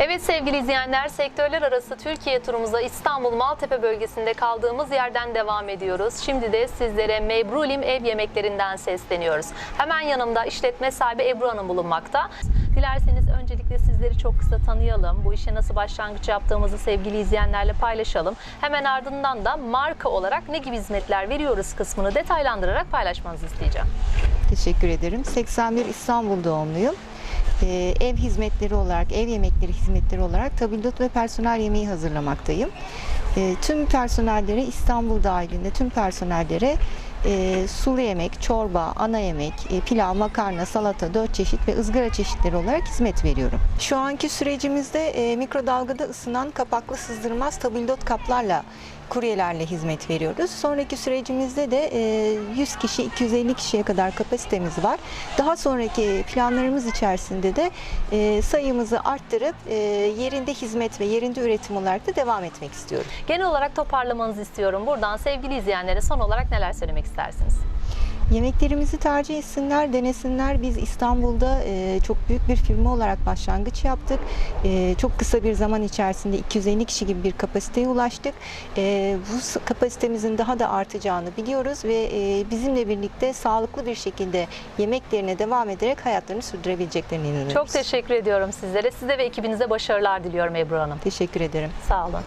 Evet sevgili izleyenler, sektörler arası Türkiye turumuza İstanbul Maltepe bölgesinde kaldığımız yerden devam ediyoruz. Şimdi de sizlere Mebrulim ev yemeklerinden sesleniyoruz. Hemen yanımda işletme sahibi Ebru Hanım bulunmakta. Dilerseniz öncelikle sizleri çok kısa tanıyalım. Bu işe nasıl başlangıç yaptığımızı sevgili izleyenlerle paylaşalım. Hemen ardından da marka olarak ne gibi hizmetler veriyoruz kısmını detaylandırarak paylaşmanızı isteyeceğim. Teşekkür ederim. 81 İstanbul doğumluyum. Ee, ev hizmetleri olarak, ev yemekleri hizmetleri olarak tabildot ve personel yemeği hazırlamaktayım. Ee, tüm personellere İstanbul dahilinde tüm personellere e, sulu yemek, çorba, ana yemek, e, pilav, makarna, salata, dört çeşit ve ızgara çeşitleri olarak hizmet veriyorum. Şu anki sürecimizde e, mikrodalgada ısınan kapaklı sızdırmaz tabildot kaplarla kuryelerle hizmet veriyoruz. Sonraki sürecimizde de e, 100 kişi 250 kişiye kadar kapasitemiz var. Daha sonraki planlarımız içerisinde de e, sayımızı arttırıp e, yerinde hizmet ve yerinde üretim olarak da devam etmek istiyorum. Genel olarak toparlamanızı istiyorum. Buradan sevgili izleyenlere son olarak neler söylemek istersiniz? Yemeklerimizi tercih etsinler, denesinler. Biz İstanbul'da e, çok büyük bir firma olarak başlangıç yaptık. E, çok kısa bir zaman içerisinde 250 kişi gibi bir kapasiteye ulaştık. E, bu kapasitemizin daha da artacağını biliyoruz ve e, bizimle birlikte sağlıklı bir şekilde yemeklerine devam ederek hayatlarını sürdürebileceklerine inanıyoruz. Çok teşekkür ediyorum sizlere. Size ve ekibinize başarılar diliyorum Ebru Hanım. teşekkür ederim. Sağ olun.